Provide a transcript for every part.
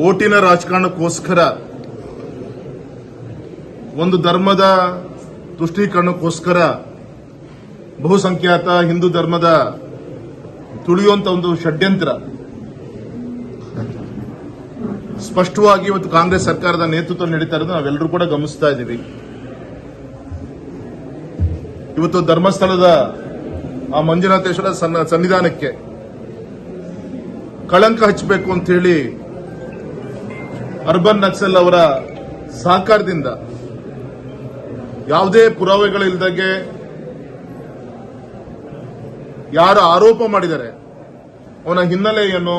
ಓಟಿನ ರಾಜಕಾರಣಕ್ಕೋಸ್ಕರ ಒಂದು ಧರ್ಮದ ತುಷ್ಟೀಕರಣಕ್ಕೋಸ್ಕರ ಬಹುಸಂಖ್ಯಾತ ಹಿಂದೂ ಧರ್ಮದ ತುಳಿಯುವಂತ ಒಂದು ಷಡ್ಯಂತ್ರ. ಸ್ಪಷ್ಟವಾಗಿ ಇವತ್ತು ಕಾಂಗ್ರೆಸ್ ಸರ್ಕಾರದ ನೇತೃತ್ವ ನಡೀತಾ ಇರೋದು ನಾವೆಲ್ಲರೂ ಕೂಡ ಗಮನಿಸ್ತಾ ಇದ್ದೀವಿ. ಇವತ್ತು ಧರ್ಮಸ್ಥಳದ ಆ ಮಂಜುನಾಥೇಶ್ವರ ಸನ್ನ- ಸನ್ನಿಧಾನಕ್ಕೆ ಕಳಂಕ ಹಚ್ಚಬೇಕು ಅಂತ ಹೇಳಿ ಅರ್ಬನ್ ನಕ್ಸಲ್ ಅವರ ಸಹಕಾರದಿಂದ ಯಾವುದೇ ಪುರಾವೆಗಳಿಲ್ದಾಗೆ ಯಾರು ಆರೋಪ ಮಾಡಿದ್ದಾರೆ ಅವನ ಹಿನ್ನೆಲೆ ಏನು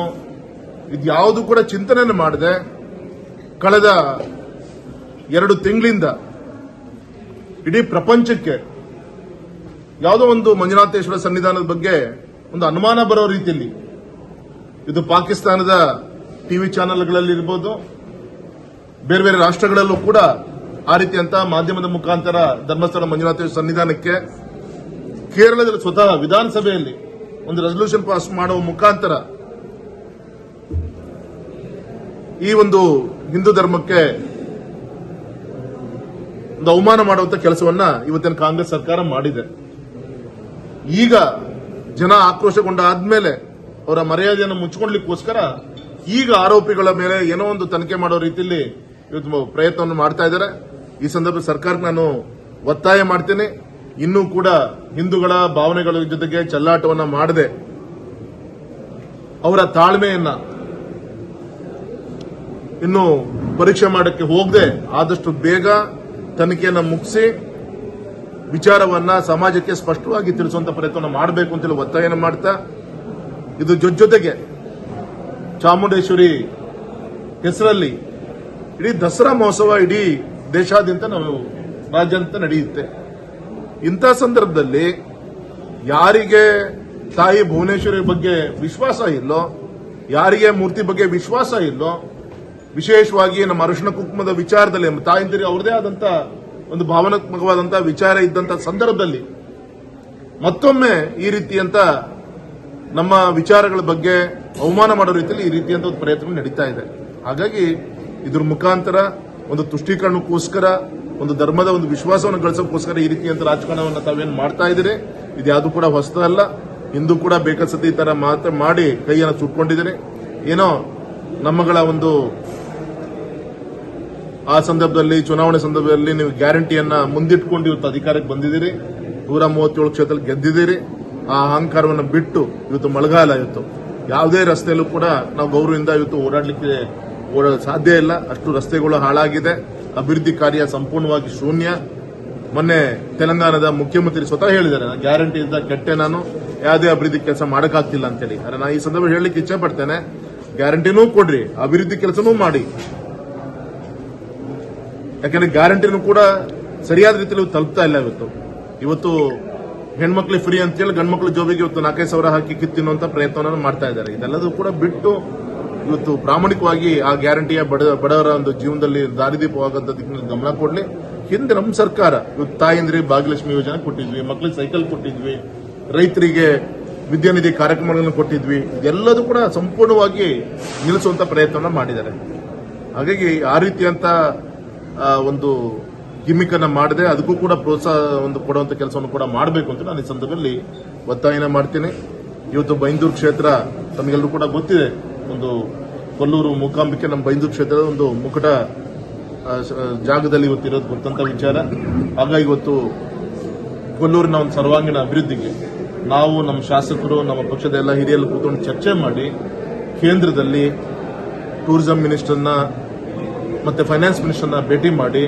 ಇದ್ಯಾವುದು ಕೂಡ ಚಿಂತನೆ ಮಾಡದೆ. ಕಳೆದ ಎರಡು ತಿಂಗಳಿಂದ ಇಡೀ ಪ್ರಪಂಚಕ್ಕೆ ಯಾವುದೋ ಒಂದು ಮಂಜುನಾಥೇಶ್ವರ ಸನ್ನಿಧಾನದ ಬಗ್ಗೆ ಒಂದು ಅನುಮಾನ ಬರೋ ರೀತಿಯಲ್ಲಿ ಇದು ಪಾಕಿಸ್ತಾನದ ಟಿವಿ ಚಾನೆಲ್ಗಳಲ್ಲಿ ಇರ್ಬೋದು ಬೇರೆ ಬೇರೆ ರಾಷ್ಟ್ರಗಳಲ್ಲೂ ಕೂಡ ಆ ರೀತಿಯಂತ ಮಾಧ್ಯಮದ ಮುಖಾಂತರ ಧರ್ಮಸ್ಥಳ ಮಂಜುನಾಥೇಶ್ವರ ಸನ್ನಿಧಾನಕ್ಕೆ ಕೇರಳದಲ್ಲಿ ಸ್ವತಃ ವಿಧಾನಸಭೆಯಲ್ಲಿ ಒಂದು ರೆಸಲ್ಯೂಷನ್ ಪಾಸ್ ಮಾಡುವ ಮುಖಾಂತರ ಈ ಒಂದು ಹಿಂದೂ ಧರ್ಮಕ್ಕೆ ಒಂದು ಅವಮಾನ ಮಾಡುವಂತ ಕೆಲಸವನ್ನ ಇವತ್ತಿನ ಕಾಂಗ್ರೆಸ್ ಸರ್ಕಾರ ಮಾಡಿದೆ. ಈಗ ಜನ ಆಕ್ರೋಶಗೊಂಡ ಆದ್ಮೇಲೆ ಅವರ ಮರ್ಯಾದೆಯನ್ನು ಮುಚ್ಚಿಕೊಳ್ಳಿಕ್ಕೋಸ್ಕರ ಈಗ ಆರೋಪಿಗಳ ಮೇಲೆ ಏನೋ ಒಂದು ತನಿಖೆ ಮಾಡೋ ರೀತಿಯಲ್ಲಿ ಇವತ್ತು ಪ್ರಯತ್ನವನ್ನು ಮಾಡ್ತಾ ಇದ್ದಾರೆ. ಈ ಸಂದರ್ಭ ಸರ್ಕಾರಕ್ಕೆ ನಾನು ಒತ್ತಾಯ ಮಾಡ್ತೇನೆ. ಇನ್ನೂ ಕೂಡ ಹಿಂದೂಗಳ ಭಾವನೆಗಳ ಜೊತೆಗೆ ಚಲ್ಲಾಟವನ್ನು ಮಾಡದೆ ಅವರ ತಾಳ್ಮೆಯನ್ನ ಇನ್ನು ಪರೀಕ್ಷೆ ಮಾಡಕ್ಕೆ ಹೋಗದೆ ಆದಷ್ಟು ಬೇಗ ತನಿಖೆಯನ್ನು ಮುಗಿಸಿ ವಿಚಾರವನ್ನ ಸಮಾಜಕ್ಕೆ ಸ್ಪಷ್ಟವಾಗಿ ತಿಳಿಸುವಂತ ಪ್ರಯತ್ನ ಮಾಡಬೇಕು ಅಂತೇಳಿ ಒತ್ತಾಯನ ಮಾಡ್ತಾ, ಇದು ಜೊತೆ ಜೊತೆಗೆ ಚಾಮುಂಡೇಶ್ವರಿ ಹೆಸರಲ್ಲಿ ಇಡೀ ದಸರಾ ಮಹೋತ್ಸವ ಇಡೀ ದೇಶಾದ್ಯಂತ ನಾವು ರಾಜ್ಯಂತ ನಡೆಯುತ್ತೆ. ಇಂಥ ಸಂದರ್ಭದಲ್ಲಿ ಯಾರಿಗೆ ತಾಯಿ ಭುವನೇಶ್ವರಿ ಬಗ್ಗೆ ವಿಶ್ವಾಸ ಇಲ್ಲೋ, ಯಾರಿಗೆ ಮೂರ್ತಿ ಬಗ್ಗೆ ವಿಶ್ವಾಸ ಇಲ್ಲೋ, ವಿಶೇಷವಾಗಿ ನಮ್ಮ ಅರಿಶಿಣ ಕುಂಕುಮದ ವಿಚಾರದಲ್ಲಿ, ನಮ್ಮ ತಾಯಂದಿರಿಗೆ ಅವ್ರದೇ ಆದಂತ ಒಂದು ಭಾವನಾತ್ಮಕವಾದಂತಹ ವಿಚಾರ ಇದ್ದಂತ ಸಂದರ್ಭದಲ್ಲಿ ಮತ್ತೊಮ್ಮೆ ಈ ರೀತಿಯಂತ ನಮ್ಮ ವಿಚಾರಗಳ ಬಗ್ಗೆ ಅವಮಾನ ಮಾಡೋ ರೀತಿಯಲ್ಲಿ ಈ ರೀತಿಯಂತ ಒಂದು ಪ್ರಯತ್ನ ನಡೀತಾ ಇದೆ. ಹಾಗಾಗಿ ಇದ್ರ ಮುಖಾಂತರ ಒಂದು ತುಷ್ಟೀಕರಣಕ್ಕೋಸ್ಕರ, ಒಂದು ಧರ್ಮದ ಒಂದು ವಿಶ್ವಾಸವನ್ನು ಗಳಿಸೋಕ್ಕೋಸ್ಕರ ಈ ರೀತಿಯಂತ ರಾಜಕಾರಣವನ್ನು ತಾವೇನು ಮಾಡ್ತಾ ಇದ್ದೀರಿ? ಇದ್ಯಾವುದು ಕೂಡ ಹೊಸದಲ್ಲ. ಹಿಂದೂ ಕೂಡ ಬೇಕಾದ ಈ ಥರ ಮಾತ್ರ ಮಾಡಿ ಕೈಯನ್ನು ಸುಟ್ಕೊಂಡಿದ್ದೀರಿ ಏನೋ ನಮ್ಮಗಳ ಒಂದು ಆ ಸಂದರ್ಭದಲ್ಲಿ, ಚುನಾವಣೆ ಸಂದರ್ಭದಲ್ಲಿ ನೀವು ಗ್ಯಾರಂಟಿಯನ್ನ ಮುಂದಿಟ್ಕೊಂಡು ಇವತ್ತು ಅಧಿಕಾರಕ್ಕೆ ಬಂದಿದ್ದೀರಿ. ನೂರ ಮೂವತ್ತೇಳು ಕ್ಷೇತ್ರದಲ್ಲಿ ಗೆದ್ದಿದ್ದೀರಿ. ಆ ಅಹಂಕಾರವನ್ನು ಬಿಟ್ಟು ಇವತ್ತು ಮಳೆಗಾಲ ಇವತ್ತು ಯಾವುದೇ ರಸ್ತೆಯಲ್ಲೂ ಕೂಡ ನಾವು ಗೌರವದಿಂದ ಇವತ್ತು ಓಡಾಡಲಿಕ್ಕೆ ಓಡ ಸಾಧ್ಯ ಇಲ್ಲ. ಅಷ್ಟು ರಸ್ತೆಗಳು ಹಾಳಾಗಿದೆ. ಅಭಿವೃದ್ಧಿ ಕಾರ್ಯ ಸಂಪೂರ್ಣವಾಗಿ ಶೂನ್ಯ. ಮೊನ್ನೆ ತೆಲಂಗಾಣದ ಮುಖ್ಯಮಂತ್ರಿ ಸ್ವತಃ ಹೇಳಿದ್ದಾರೆ, ನಾನು ಗ್ಯಾರಂಟಿ ಇದ್ದ ಕೆಟ್ಟೆ ನಾನು ಯಾವುದೇ ಅಭಿವೃದ್ಧಿ ಕೆಲಸ ಮಾಡಕ್ಕಾಗ್ತಿಲ್ಲ ಅಂತೇಳಿ. ಅರೆ ನಾನು ಈ ಸಂದರ್ಭ ಹೇಳಲಿಕ್ಕೆ ಇಚ್ಛೆ ಪಡ್ತೇನೆ ಗ್ಯಾರಂಟಿನೂ ಕೊಡ್ರಿ, ಅಭಿವೃದ್ಧಿ ಕೆಲಸನೂ ಮಾಡಿ. ಯಾಕಂದ್ರೆ ಗ್ಯಾರಂಟಿನೂ ಕೂಡ ಸರಿಯಾದ ರೀತಿಯಲ್ಲಿ ತಲುಪ್ತಾ ಇಲ್ಲ ಇವತ್ತು. ಇವತ್ತು ಹೆಣ್ಮಕ್ಳಿಗೆ ಫ್ರೀ ಅಂತೇಳಿ ಗಂಡ್ಮಕ್ಳು ಜೋಬಿಗೆ ಇವತ್ತು ನಾಲ್ಕೈದು ಸಾವಿರ ಹಾಕಿ ಕಿತ್ತಿನ್ನುವಂತ ಪ್ರಯತ್ನವನ್ನು ಮಾಡ್ತಾ ಇದ್ದಾರೆ. ಇದೆಲ್ಲದೂ ಕೂಡ ಬಿಟ್ಟು ಇವತ್ತು ಪ್ರಾಮಾಣಿಕವಾಗಿ ಆ ಗ್ಯಾರಂಟಿಯ ಬಡ ಬಡವರ ಒಂದು ಜೀವನದಲ್ಲಿ ದಾರಿದೀಪವಾಗುವಂತ ದಿಕ್ಕಿನಲ್ಲಿ ಗಮನ ಕೊಡಲಿ. ಹಿಂದೆ ನಮ್ಮ ಸರ್ಕಾರ ಇವತ್ತು ತಾಯಂದ್ರಿ ಭಾಗ್ಯಲಕ್ಷ್ಮಿ ಯೋಜನೆ ಕೊಟ್ಟಿದ್ವಿ ಮಕ್ಕಳಿಗೆ ಸೈಕಲ್ ಕೊಟ್ಟಿದ್ವಿ ರೈತರಿಗೆ ವಿದ್ಯಾನಿಧಿ ಕಾರ್ಯಕ್ರಮಗಳನ್ನು ಕೊಟ್ಟಿದ್ವಿ. ಎಲ್ಲದೂ ಕೂಡ ಸಂಪೂರ್ಣವಾಗಿ ನಿಲ್ಲಿಸುವಂತ ಪ್ರಯತ್ನವನ್ನು ಮಾಡಿದ್ದಾರೆ. ಹಾಗಾಗಿ ಆ ರೀತಿಯಂತ ಆ, ಒಂದು ಗಿಮಿಕ್ ಅನ್ನ ಮಾಡದೆ ಅದಕ್ಕೂ ಕೂಡ ಪ್ರೋತ್ಸಾಹ ಒಂದು ಕೊಡುವಂತ ಕೆಲಸವನ್ನು ಕೂಡ ಮಾಡಬೇಕು ಅಂತ ನಾನು ಈ ಸಂದರ್ಭದಲ್ಲಿ ಒತ್ತಾಯನ ಮಾಡ್ತೀನಿ. ಇವತ್ತು ಬೈಂದೂರು ಕ್ಷೇತ್ರ ತಮಗೆಲ್ಲರೂ ಕೂಡ ಗೊತ್ತಿದೆ. ಒಂದು ಕೊಲ್ಲೂರು ಮೂಕಾಂಬಿಕೆ ನಮ್ಮ ಬೈಂದೂರು ಕ್ಷೇತ್ರದ ಒಂದು ಮುಕುಟ ಜಾಗದಲ್ಲಿ ಇವತ್ತು ಇರೋದು ಗೊತ್ತಂತ ವಿಚಾರ. ಹಾಗಾಗಿ ಇವತ್ತು ಕೊಲ್ಲೂರಿನ ಒಂದು ಸರ್ವಾಂಗೀಣ ಅಭಿವೃದ್ಧಿಗೆ ನಾವು ನಮ್ಮ ಶಾಸಕರು, ನಮ್ಮ ಪಕ್ಷದ ಎಲ್ಲ ಹಿರಿಯರು ಕೂತ್ಕೊಂಡು ಚರ್ಚೆ ಮಾಡಿ ಕೇಂದ್ರದಲ್ಲಿ ಟೂರಿಸಂ ಮಿನಿಸ್ಟರ್ನ ಮತ್ತೆ ಫೈನಾನ್ಸ್ ಮಿನಿಸ್ಟರ್ನ ಭೇಟಿ ಮಾಡಿ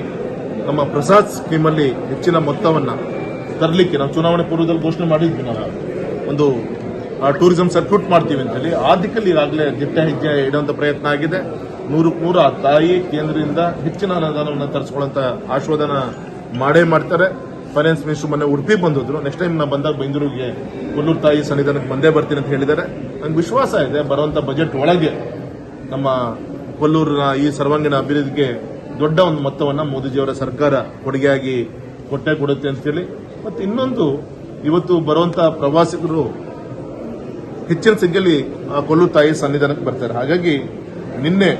ನಮ್ಮ ಪ್ರಸಾದ್ ಸ್ಕೀಮಲ್ಲಿ ಹೆಚ್ಚಿನ ಮೊತ್ತವನ್ನ ತರಲಿಕ್ಕೆ ನಾವು ಚುನಾವಣೆ ಪೂರ್ವದಲ್ಲಿ ಘೋಷಣೆ ಮಾಡಿದ್ವಿ ನಾವು. ಒಂದು ಟೂರಿಸಂ ಸರ್ಕ್ಯೂಟ್ ಮಾಡ್ತೀವಿ ಅಂತೇಳಿ ಆ ದಿಕ್ಕಲ್ಲಿ ಈಗಾಗಲೇ ದಿಟ್ಟ ಹೆಜ್ಜೆ ಇಡುವಂತ ಪ್ರಯತ್ನ ಆಗಿದೆ. ನೂರಕ್ಕೆ ನೂರು ತಾಯಿ ಕೇಂದ್ರದಿಂದ ಹೆಚ್ಚಿನ ಅನುದಾನವನ್ನು ತರಿಸ್ಕೊಳ್ಳುವಂತ ಆಶ್ವಾದನ ಮಾಡೇ ಮಾಡ್ತಾರೆ. ಫೈನಾನ್ಸ್ ಮಿನಿಸ್ಟರ್ ಮೊನ್ನೆ ಉಡುಪಿ ಬಂದಿದ್ರು. ನೆಕ್ಸ್ಟ್ ಟೈಮ್ ನಾನು ಬಂದಾಗ ಬೆಂಗಳೂರಿಗೆ ಕೊಲ್ಲೂರು ತಾಯಿ ಸನ್ನಿಧಾನಕ್ಕೆ ಬಂದೇ ಬರ್ತೀನಿ ಅಂತ ಹೇಳಿದ್ದಾರೆ. ನಂಗೆ ವಿಶ್ವಾಸ ಇದೆ, ಬರುವಂತ ಬಜೆಟ್ ಒಳಗೆ ನಮ್ಮ ಕೊಲ್ಲೂರಿನ ಈ ಸರ್ವಾಂಗೀಣ ಅಭಿವೃದ್ಧಿಗೆ ದೊಡ್ಡ ಒಂದು ಮೊತ್ತವನ್ನು ಮೋದಿಜಿಯವರ ಸರ್ಕಾರ ಕೊಡುಗೆಯಾಗಿ ಕೊಟ್ಟೆ ಕೊಡುತ್ತೆ ಅಂತೇಳಿ ಮತ್ತೆ ಇನ್ನೊಂದು, ಇವತ್ತು ಬರುವಂತ ಪ್ರವಾಸಿಗರು ಹೆಚ್ಚಿನ ಸಂಖ್ಯೆಯಲ್ಲಿ ಕೊಲ್ಲು ತಾಯಿ ಸನ್ನಿಧಾನಕ್ಕೆ ಬರ್ತಾರೆ. ಹಾಗಾಗಿ ನಿನ್ನೆ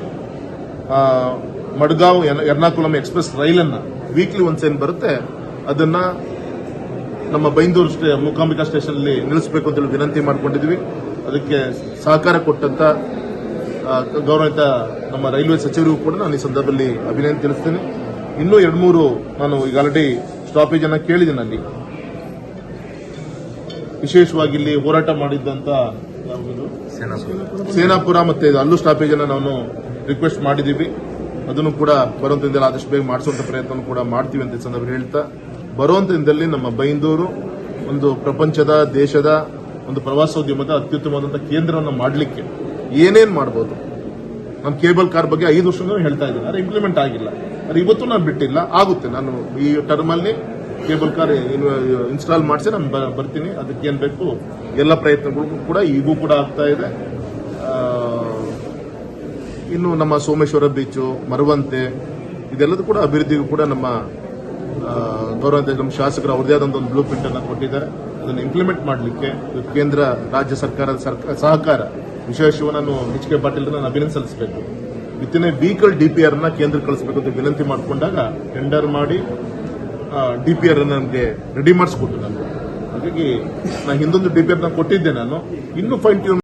ಮಡ್ಗಾವ್ ಎರ್ನಾಕುಲಂ ಎಕ್ಸ್ಪ್ರೆಸ್ ರೈಲನ್ನ ವೀಕ್ಲಿ ಒನ್ಸ್ ಏನು ಬರುತ್ತೆ, ಅದನ್ನ ನಮ್ಮ ಬೈಂದೂರು ಸ್ಟೇ, ಮೂಕಾಂಬಿಕಾ ಸ್ಟೇಷನ್ ಅಲ್ಲಿ ನಿಲ್ಲಿಸಬೇಕು ಅಂತ ಹೇಳಿ ವಿನಂತಿ ಮಾಡಿಕೊಂಡಿದ್ವಿ. ಅದಕ್ಕೆ ಸಹಕಾರ ಕೊಟ್ಟಂತ ಗೌರವಿತ ನಮ್ಮ ರೈಲ್ವೆ ಸಚಿವರಿಗೂ ಕೂಡ ನಾನು ಈ ಸಂದರ್ಭದಲ್ಲಿ ಅಭಿನಂದನೆ ತಿಳಿಸ್ತೇನೆ. ಇನ್ನೂ ಎರಡು ಮೂರು ನಾನು ಈಗ ಆಲ್ರೆಡಿ ಅನ್ನ ಕೇಳಿದ್ದೀನಿ ಅಲ್ಲಿ. ವಿಶೇಷವಾಗಿ ಇಲ್ಲಿ ಹೋರಾಟ ಮಾಡಿದ್ದಂತ? ಸೇನಾಪುರ. ಮತ್ತೆ ಅಲ್ಲೂ ಸ್ಟಾಪೇಜ್ ಅನ್ನ ನಾವು ರಿಕ್ವೆಸ್ಟ್ ಮಾಡಿದೀವಿ. ಅದನ್ನು ಕೂಡ ಬರುವಂತ ದಿನದಲ್ಲಿ ಆದಷ್ಟು ಬೇಗ ಮಾಡಿಸುವಂತ ಪ್ರಯತ್ನ ಕೂಡ ಮಾಡ್ತೀವಿ ಅಂತ ಸಂದರ್ಭ ಹೇಳ್ತಾ ಬರುವಂತ ದಿನದಲ್ಲಿ ನಮ್ಮ ಬೈಂದೂರು ಒಂದು ಪ್ರಪಂಚದ ದೇಶದ ಒಂದು ಪ್ರವಾಸೋದ್ಯಮದ ಅತ್ಯುತ್ತಮವಾದಂತಹ ಕೇಂದ್ರವನ್ನು ಮಾಡಲಿಕ್ಕೆ ಏನೇನ್ ಮಾಡಬಹುದು ನಮ್ಮ ಕೇಬಲ್ ಕಾರ್ ಬಗ್ಗೆ ಐದು ವರ್ಷದಿಂದ ಹೇಳ್ತಾ ಇದ್ದೀನಿ. ಅದು ಇಂಪ್ಲಿಮೆಂಟ್ ಆಗಿಲ್ಲ. ಅದು ಇವತ್ತು ನಾನು ಬಿಟ್ಟಿಲ್ಲ. ಆಗುತ್ತೆ. ನಾನು ಈ ಟರ್ಮ್ ಅಲ್ಲಿ ಕೇಬಲ್ ಕಾರ್ ಇನ್ಸ್ಟಾಲ್ ಮಾಡಿಸಿ ನಾನು ಬರ್ತೀನಿ. ಅದಕ್ಕೆ ಏನು ಬೇಕು? ಎಲ್ಲ ಪ್ರಯತ್ನಗಳು ಕೂಡ ಈಗೂ ಕೂಡ ಆಗ್ತಾ ಇದೆ. ಇನ್ನು ನಮ್ಮ ಸೋಮೇಶ್ವರ ಬೀಚು ಮರವಂತೆ ಇದೆಲ್ಲದೂ ಕೂಡ ಅಭಿವೃದ್ಧಿಗೂ ಕೂಡ ನಮ್ಮ ಗೌರವಾಧ್ಯಕ್ಷ ನಮ್ಮ ಶಾಸಕರು ಅವ್ರದೇ ಆದಂತ ಒಂದು ಬ್ಲೂ ಪ್ರಿಂಟ್ ಅನ್ನು ಕೊಟ್ಟಿದ್ದಾರೆ. ಅದನ್ನು ಇಂಪ್ಲಿಮೆಂಟ್ ಮಾಡಲಿಕ್ಕೆ ಕೇಂದ್ರ, ರಾಜ್ಯ ಸರ್ಕಾರದ ಸರ್ಕ- ಸಹಕಾರ ವಿಶೇಷವಾಗಿ ನಾನು ಎಚ್ ಕೆ ಪಾಟೀಲ್ ನಾನು ಅಭಿನಂದನೆ ಸಲ್ಲಿಸಬೇಕು. ವಿತಿನ್ ಎ ವೀಕಲ್ ಡಿಪಿಆರ್ನ ಕೇಂದ್ರ ಕಳಿಸಬೇಕು ಅಂತ ವಿನಂತಿ ಮಾಡಿಕೊಂಡಾಗ ಟೆಂಡರ್ ಮಾಡಿ ಡಿಪಿಆರ್ ನನಗೆ ರೆಡಿ ಮಾಡಿಸ್ಕೊಟ್ಟು ನಾನು ಹಾಗಾಗಿ ನಾನು ಹಿಂದೊಂದು ಡಿಪಿಆರ್ನ ಕೊಟ್ಟಿದ್ದೆ ನಾನು. ಇನ್ನೂ ಫೈನ್ ಟ್ಯೂನ್